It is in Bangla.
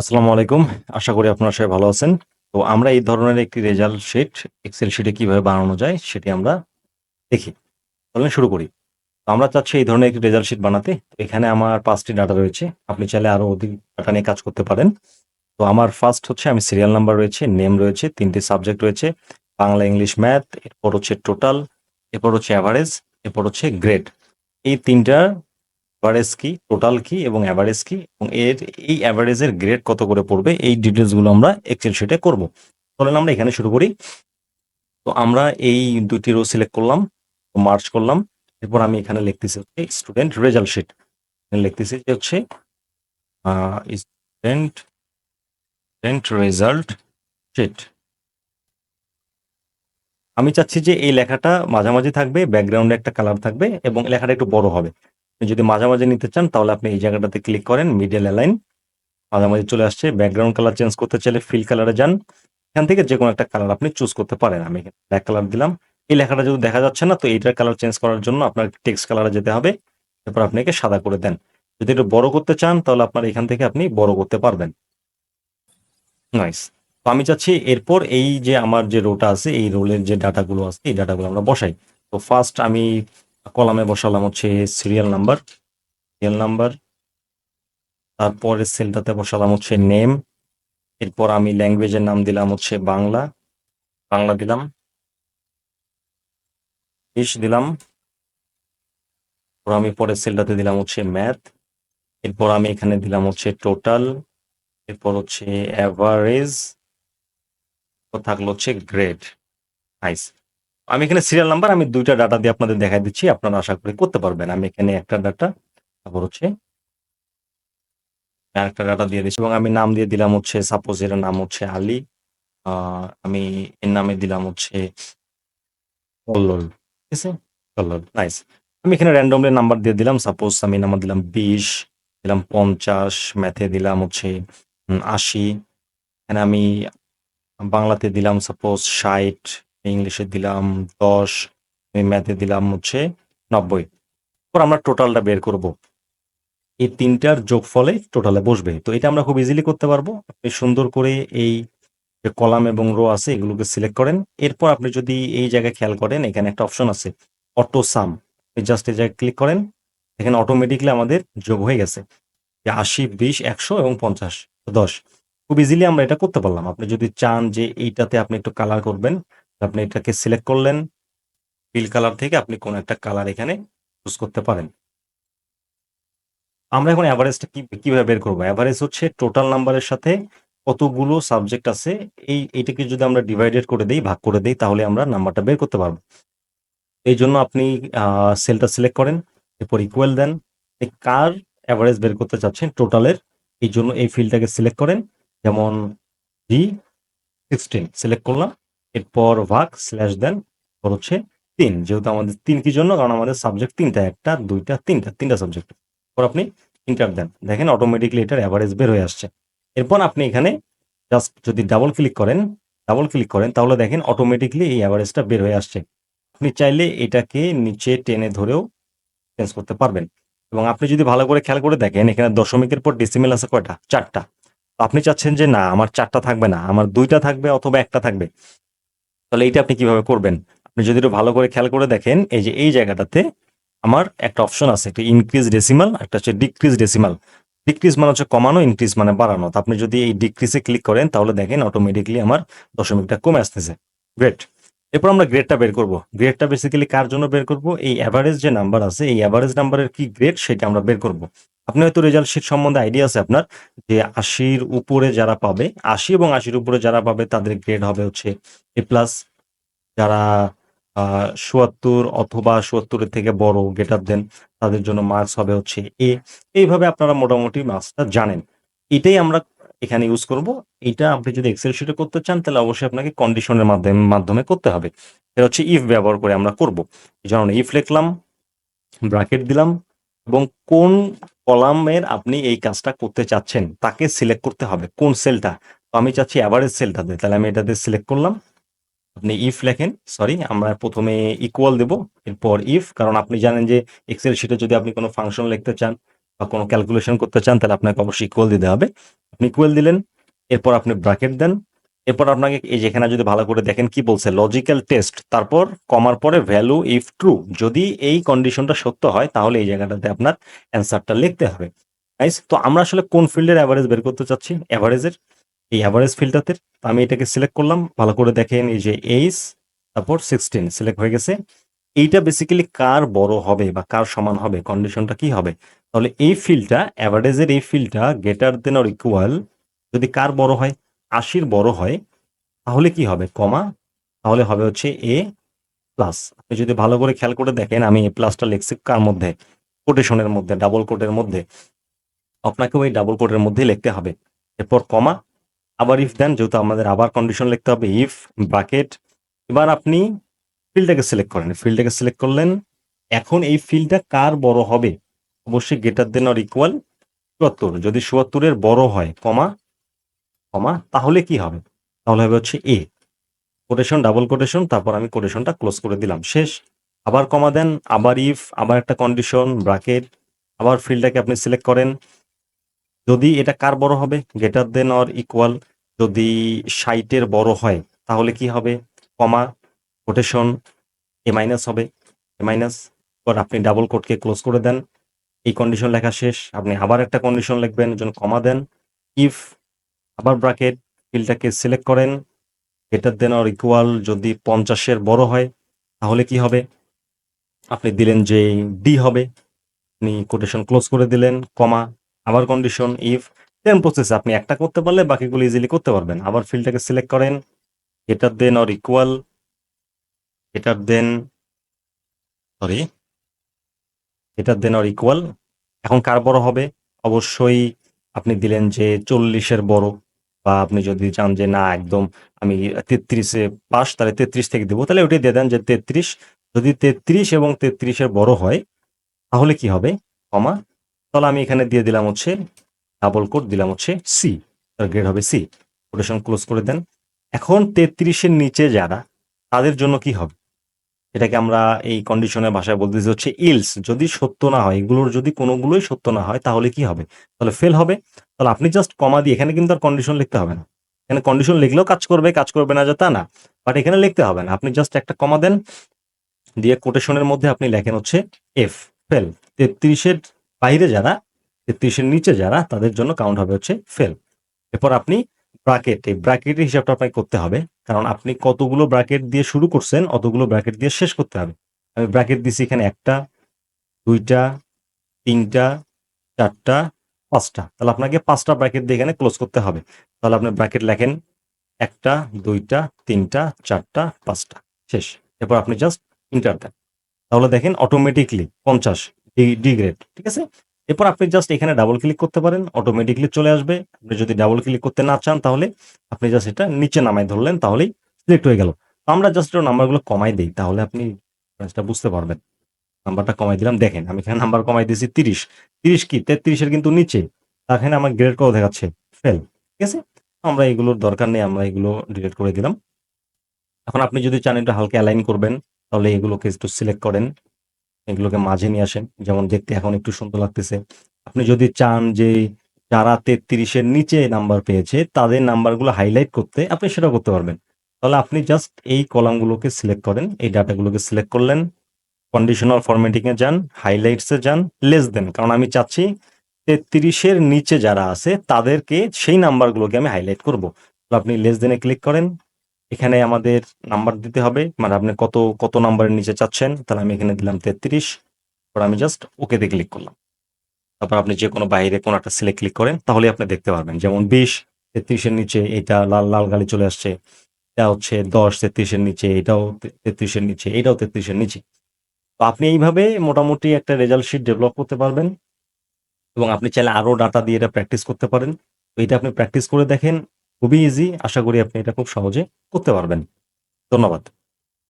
আসসালামু আলাইকুম। আশা করি আপনারা সবাই ভালো আছেন। তো আমরা এই ধরনের একটি রেজাল্ট শিট এক্সেল শিটে কীভাবে বানানো যায় সেটি আমরা দেখি। চলেন শুরু করি। তো আমরা চাচ্ছি এই ধরনের একটি রেজাল্ট শিট বানাতে। এখানে আমার পাঁচটি ডাটা রয়েছে। আপনি চাইলে আরও অধিক ডাটা নিয়ে কাজ করতে পারেন। তো আমার ফার্স্ট হচ্ছে আমি সিরিয়াল নাম্বার রয়েছে, নেম রয়েছে, ৩ টি সাবজেক্ট রয়েছে। বাংলা, ইংলিশ, ম্যাথ, এরপর হচ্ছে টোটাল, এরপর হচ্ছে অ্যাভারেজ এরপর হচ্ছে গ্রেড। এই ৩ টার এভারেজ কি, টোটাল কি এবং এভারেজ কি এবং এর এই এভারেজের গ্রেড কত করে পড়বে এই ডিটেইলসগুলো আমরা এক্সেল শিটে করব। চলেন আমরা এখানে শুরু করি। তো আমরা এই ২ টি রো সিলেক্ট করলাম, মার্চ করলাম। এরপর আমি এখানে লিখতেছি হচ্ছে স্টুডেন্ট রেজাল্ট শিট। লিখতেছি যে হচ্ছে স্টুডেন্ট স্টুডেন্ট রেজাল্ট শিট। আমি চাচ্ছি যে এই লেখাটা মাঝামাঝি থাকবে, ব্যাকগ্রাউন্ডে একটা কালার থাকবে এবং লেখাটা একটু বড় হবে। যদি মাঝামাঝি নিতে চান তাহলে আপনি এই জায়গাটাতে ক্লিক করেন, মিডিয়াল অ্যালাইন। মাঝামাঝি চলে আসছে। ব্যাকগ্রাউন্ড কালার চেঞ্জ করতে চাইলে ফিল কালারে যান। এখান থেকে যেকোনো একটা কালার আপনি চুজ করতে পারেন। আমি ব্ল্যাক কালার দিলাম। এই লেখাটা যদি দেখা যাচ্ছে না তো এইটার কালার চেঞ্জ করার জন্য আপনার টেক্সট কালারে যেতে হবে। এরপর আপনি একে সাদা করে দেন। যদি একটু বড় করতে চান তাহলে আপনার এখান থেকে আপনি বড় করতে পারবেন। নাইস। তো আমি চাচ্ছি এরপর এই যে আমার যে রোটা আছে এই রোলের যে ডাটাগুলো আছে এই ডাটাগুলো আমরা বসাই। তো ফার্স্ট আমি কলামে বসালাম হচ্ছে সিরিয়াল নাম্বার, সিরিয়াল নাম্বার। তারপরের সেলটাতে বসালাম হচ্ছে নেম। এরপর আমি ল্যাঙ্গুয়েজের নাম দিলাম হচ্ছে বাংলা, বাংলা দিলাম। ইংলিশ দিলাম। আমি পরের সেলটাতে দিলাম হচ্ছে ম্যাথ। এরপর আমি এখানে দিলাম হচ্ছে টোটাল। এরপর হচ্ছে। এরপর থাকল হচ্ছে গ্রেড। নাইস। আমি এখানে সিরিয়াল নাম্বার আমি দুইটা ডাটা দিয়ে আপনাদের দেখাই দিচ্ছি। আপনারা আশা করি করতে পারবেন। আমি এখানে একটা ডাটা তারপর হচ্ছে একটা ডাটা দিয়ে দিচ্ছি এবং আমি নাম দিয়ে দিলাম হচ্ছে সাপোজ এর নাম হচ্ছে আলী। আমি এর নামে দিলাম হচ্ছে। ঠিক আছে? আমি এখানে র‍্যান্ডমলি নাম্বার দিয়ে দিলাম। সাপোজ আমি নাম্বার দিলাম ২০, দিলাম ৫০, ম্যাথে দিলাম হচ্ছে আশি এখানে আমি বাংলাতে দিলাম সাপোজ ৬০, ইংলিশে দিলাম ১০, আমি ম্যাথে দিলাম হচ্ছে ৯০। এরপর আমরা টোটালটা বের করব। এই ৩ টার যোগফলে টোটালে বসবে। তো এটা আমরা খুব ইজিলি করতে পারব। আপনি সুন্দর করে এই কলাম এবং রো আছে এগুলোকে সিলেক্ট করেন। এরপর আপনি যদি এই জায়গায় খেয়াল করেন এখানে একটা অপশন আছে অটো সাম। জাস্ট এই জায়গায় ক্লিক করেন। এখানে অটোমেটিক্যালি আমাদের যোগ হয়ে গেছে। যে ৮০, ২০, ১০০ এবং ৫০, ১০। খুব ইজিলি আমরা এটা করতে পারলাম। আপনি যদি চান যে এইটাতে আপনি একটু কালার করবেন, আপনি এটাকে সিলেক্ট করলেন। ফিল কালার থেকে আপনি কোন একটা কালার এখানে চুজ করতে পারেন। আমরা এখন এভারেজটা কি কীভাবে বের করব? এভারেজ হচ্ছে টোটাল নাম্বারের সাথে কতগুলো সাবজেক্ট আছে এই এইটাকে যদি আমরা ডিভাইডেড করে দেই, ভাগ করে দেই তাহলে আমরা নাম্বারটা বের করতে পারব। এইজন্য আপনি আ সেলটা সিলেক্ট করেন। এরপর ইকুয়াল দেন। কার এভারেজ বের করতে চাচ্ছেন টোটালের। এই জন্য এই ফিল্ডটাকে সিলেক্ট করেন। যেমন D16 সিলেক্ট করলাম। এরপর ভাগ স্ল্যাশ দেন। এরপর হচ্ছে তিন যেহেতু আমাদের তিন কি জন্য? কারণ আমাদের সাবজেক্ট ৩ টা ১ টা ২ টা ৩ টা ৩ টা সাবজেক্ট। এরপর আপনি এন্টার দেন। দেখেন অটোমেটিক্যালি এটার অ্যাভারেজ বের হয়ে আসছে। এরপর আপনি এখানে জাস্ট যদি ডাবল ক্লিক করেন, ডাবল ক্লিক করেন তাহলে দেখেন অটোমেটিক্যালি এই অ্যাভারেজটা বের হয়ে আসছে। আপনি চাইলে এটাকে নিচে টেনে ধরেও চেঞ্জ করতে পারবেন। এবং আপনি যদি ভালো করে খেয়াল করে দেখেন এখানে দশমিকের পর ডেসিমেল আছে কয়টা? চারটা আপনি চাচ্ছেন যে না আমার চারটা থাকবে না। আমার দুইটা থাকবে অথবা একটা থাকবে। তাহলে এইটা আপনি কীভাবে করবেন? আপনি যদি একটু ভালো করে খেয়াল করে দেখেন এই যে এই জায়গাটাতে আমার একটা অপশন আছে। একটা ইনক্রিজ ডেসিমাল, একটা হচ্ছে ডিক্রিজ ডেসিমাল। ডিক্রিজ মানে হচ্ছে কমানো, ইনক্রিজ মানে বাড়ানো। আপনি যদি এই ডিক্রিজে ক্লিক করেন তাহলে দেখেন অটোমেটিক্যালি আমার দশমিকটা কমে আসতেছে। গ্রেট। এরপর আমরা গ্রেডটা বের করব। গ্রেডটা বেসিক্যালি কার জন্য বের করব? এই এভারেজ যে নাম্বার আছে এই এভারেজ নাম্বারের কি গ্রেড সেটা আমরা বের করব। আপনি হয়তো রেজাল্ট শিট সম্বন্ধে আইডিয়া আছে আপনার যে আশির উপরে যারা পাবে ৮০ এবং আশির উপরে যারা পাবে তাদের গ্রেড হবে হচ্ছে এ প্লাস। যারা ৭৪ অথবা ৭৪ এর থেকে বড় গ্রেটার দেন তাদের জন্য মার্কস হবে হচ্ছে এ। এইভাবে আপনারা মোটামুটি মার্কসটা জানেন। এটাই আমরা এখানে ইউজ করব। এটা আপনি যদি এক্সেল শিটে করতে চান তাহলে অবশ্যই আপনাকে কন্ডিশনের মাধ্যমে মাধ্যমে করতে হবে। এটা হচ্ছে ইফ ব্যবহার করে আমরা করব। এজন্য ইফ লিখলাম, ব্র্যাকেট দিলাম এবং কোন কলামের আপনি এই কাজটা করতে চাচ্ছেন তাকে সিলেক্ট করতে হবে। কোন সেলটা? তো আমি চাচ্ছি এভারেজ সেলটাতে। তাহলে আমি এটাতে সিলেক্ট করলাম। আপনি ইফ লেখেন, সরি আমরা ১ম এ ইকুয়াল দেব। এরপর ইফ কারণ আপনি জানেন যে এক্সেল শিটে যদি আপনি কোনো ফাংশন লিখতে চান বা কোনো ক্যালকুলেশন করতে চান তাহলে আপনাকে অবশ্যই ইকুয়াল দিতে হবে। আপনি ইকুয়াল দিলেন এরপর আপনি ব্র্যাকেট দেন এরপর আপনাকে এই যেখানে যদি ভালো করে দেখেন কি বলছে লজিক্যাল টেস্ট তারপর কমার পরে ভ্যালু ইফ ট্রু যদি এই কন্ডিশনটা সত্য হয়, তাহলে এই জায়গাটাতে আপনার অ্যান্সারটা লিখতে হবে। গাইস তো আমরা আসলে কোন ফিল্ডের অ্যাভারেজ বের করতে চাচ্ছি? অ্যাভারেজের এই অ্যাভারেজ ফিল্ডটাতে আমি এটাকে সিলেক্ট করলাম, ভালো করে দেখেন এই যে এইস তারপর সিক্সটিন সিলেক্ট হয়ে গেছে। এইটা বেসিক্যালি কার বড় হবে বা কার সমান হবে? কন্ডিশনটা কি হবে? তাহলে এই ফিল্ডটা অ্যাভারেজের এই ফিল্ডটা গ্রেটার দেন অর ইকুয়াল যদি কার বড় হয়? আশির বড় হয়, তাহলে কি হবে? কমা, তাহলে হবে হচ্ছে এ প্লাস। আপনি যদি ভালো করে খেয়াল করে দেখেন, আমি এ প্লাসটা লিখছি কার মধ্যে? কোটেশনের মধ্যে, ডাবল কোটের মধ্যে। আপনাকে ওই ডাবল কোটের মধ্যেই লিখতে হবে। এরপর কমা, আবার ইফ দেন যেহেতু আমাদের আবার কন্ডিশন লিখতে হবে ইফ ব্রাকেট এবার আপনি ফিল্ডটাকে সিলেক্ট করেন। ফিল্ডটাকে সিলেক্ট করলেন, এখন এই ফিল্ডটা কার বড় হবে? অবশ্যই গেটার দেন অর ইকুয়াল চুয়াত্তর। যদি চুয়াত্তরের বড় হয়, কমা কমা, তাহলে কি হবে? তাহলে হবে হচ্ছে এ কোটেশন ডাবল কোটেশন তারপর আমি কোটেশনটা ক্লোজ করে দিলাম। শেষ। আবার কমা দেন, আবার ইফ আবার একটা কন্ডিশন ব্রাকেট আবার ফিল্ডটাকে আপনি সিলেক্ট করেন। যদি এটা কার বড় হবে? গ্রেটার দেন অর ইকুয়াল যদি ষাটের বড় হয়, তাহলে কি হবে? কমা কোটেশন এ মাইনাস হবে। এ মাইনাস পর আপনি ডাবল কোটকে ক্লোজ করে দেন। এই কন্ডিশন লেখা শেষ। আপনি আবার একটা কন্ডিশন লিখবেন যেন কমা দেন। ইফ আবার ব্রাকেট ফিল্ডটাকে সিলেক্ট করেন। গ্রেটার দেন অর ইকুয়াল যদি পঞ্চাশের বড় হয়, তাহলে কি হবে? আপনি দিলেন যে ডি হবে। আপনি কোটেশন ক্লোজ করে দিলেন কমা আবার কন্ডিশন ইফ দেন প্রসেস আপনি একটা করতে পারলে বাকিগুলো ইজিলি করতে পারবেন। আবার ফিল্ডটাকে সিলেক্ট করেন। Greater than or equal greater than sorry greater than or equal এখন কার বড় হবে? অবশ্যই আপনি দিলেন যে চল্লিশের বড়। বা আপনি যদি চান যে, না, একদম আমি তেত্রিশে পাস, তাহলে তেত্রিশ থেকে দেবো। তাহলে ওটাই দিয়ে দেন যে, তেত্রিশ, যদি তেত্রিশ এবং তেত্রিশের বড় হয়, তাহলে কি হবে? কমা, তাহলে আমি এখানে দিয়ে দিলাম হচ্ছে ডাবল কোড দিলাম হচ্ছে সি তার গ্রেড হবে সি কোটেশন ক্লোজ করে দেন। এখন তেত্রিশের নিচে যারা, তাদের জন্য কি হবে? এটাকে আমরা এই কন্ডিশনের ভাষায় বলতেছি হচ্ছে ইলস যদি সত্য না হয়, এগুলোর যদি কোনোগুলোই সত্য না হয়, তাহলে কি হবে? তাহলে ফেল হবে। তাহলে আপনি জাস্ট কমা দিয়ে, এখানে কিন্তু আর কন্ডিশন লিখতে হবে না। এখানে কন্ডিশন লিখলেও কাজ করবে কাজ করবে না যে তা না। বাট এখানে লিখতে হবে না। আপনি জাস্ট একটা কমা দেন, দিয়ে কোটেশনের মধ্যে আপনি লেখেন হচ্ছে এফ ফেল তেত্রিশের বাইরে যারা, তেত্রিশের নিচে যারা, তাদের জন্য কাউন্ট হবে হচ্ছে ফেল এরপর আপনি ব্রাকেট এই ব্র্যাকেটের হিসাবটা আপনাকে করতে হবে। কারণ আপনি কতগুলো ব্র্যাকেট দিয়ে শুরু করছেন, অতগুলো ব্র্যাকেট দিয়ে শেষ করতে হবে। আমি ব্র্যাকেট দিছি এখানে একটা, দুইটা, তিনটা, চারটা, পাঁচটা। তাহলে আপনাকে পাঁচটা ব্র্যাকেট দিয়ে এখানে ক্লোজ করতে হবে। তাহলে আপনি ব্র্যাকেট লেখেন, একটা, দুইটা, তিনটা, চারটা, পাঁচটা। শেষ। এরপর আপনি জাস্ট ইন্টার দেন। তাহলে দেখেন অটোমেটিকলি পঞ্চাশ ডি গ্রেড ঠিক আছে? এরপর আপনি জাস্ট এখানে ডাবল ক্লিক করতে পারেন অটোমেটিকলি চলে আসবে। আপনি যদি ডাবল ক্লিক করতে না চান তাহলে আপনি জাস্ট এটা নিচে নামাই ধরলেন, তাহলেই সিলেক্ট হয়ে গেল। আমরা জাস্ট নাম্বারগুলো কমাই দিই, তাহলে আপনি জিনিসটা বুঝতে পারবেন। নাম্বারটা কমাই দিলাম, দেখেন আমি এখানে নাম্বার কমাই দিয়েছি তিরিশ। তিরিশ কি? তেত্রিশের কিন্তু নিচে। এখানে আমার গ্রেড কত দেখাচ্ছে? ফেল ঠিক আছে? আমরা এগুলোর দরকার নেই, আমরা এগুলো ডিলিট করে দিলাম। এখন আপনি যদি চান একটু হালকা অ্যালাইন করবেন, তাহলে এগুলোকে একটু সিলেক্ট করেন। এগুলোকে মাঝে নিয়ে আসেন। যেমন দেখতে এখন একটু সুন্দর লাগতেছে। আপনি যদি চান যে যারা তেত্রিশের নিচে নাম্বার পেয়েছে, তাদের নাম্বারগুলো হাইলাইট করতে আপনি সেটা করতে পারবেন। তাহলে আপনি জাস্ট এই কলামগুলোকে সিলেক্ট করেন, এই ডাটাগুলোকে সিলেক্ট করলেন কন্ডিশনাল ফরম্যাটিং এ যান হাইলাইটসে যান লেস দেন কারণ আমি চাচ্ছি তেত্রিশের নিচে যারা আছে, তাদেরকে সেই নাম্বারগুলোকে আমি হাইলাইট করব। আপনি লেস দেনে ক্লিক করেন এখানে আমাদের নাম্বার দিতে হবে। মানে আপনি কত কত নাম্বারের নিচে চাচ্ছেন, তাহলে আমি এখানে দিলাম তেত্রিশ। তারপর আমি জাস্ট ওকেতে ক্লিক করলাম। তারপর আপনি যে কোনো বাইরে কোনো একটা সিলেক্ট ক্লিক করেন তাহলে আপনি দেখতে পারবেন। যেমন বিশ তেত্রিশের নিচে এটা লাল লাল গাড়ি চলে আসছে। এটা হচ্ছে দশ তেত্রিশের নিচে এটাও তেত্রিশের নিচে, এটাও তেত্রিশের নিচে। তো আপনি এইভাবে মোটামুটি একটা রেজাল্ট শিট ডেভেলপ করতে পারবেন। এবং আপনি চাইলে আরও ডাটা দিয়ে এটা প্র্যাকটিস করতে পারেন। এটা আপনি প্র্যাকটিস করে দেখেন। খুবই ইজি আশা করি আপনি এটা খুব সহজে করতে পারবেন। ধন্যবাদ।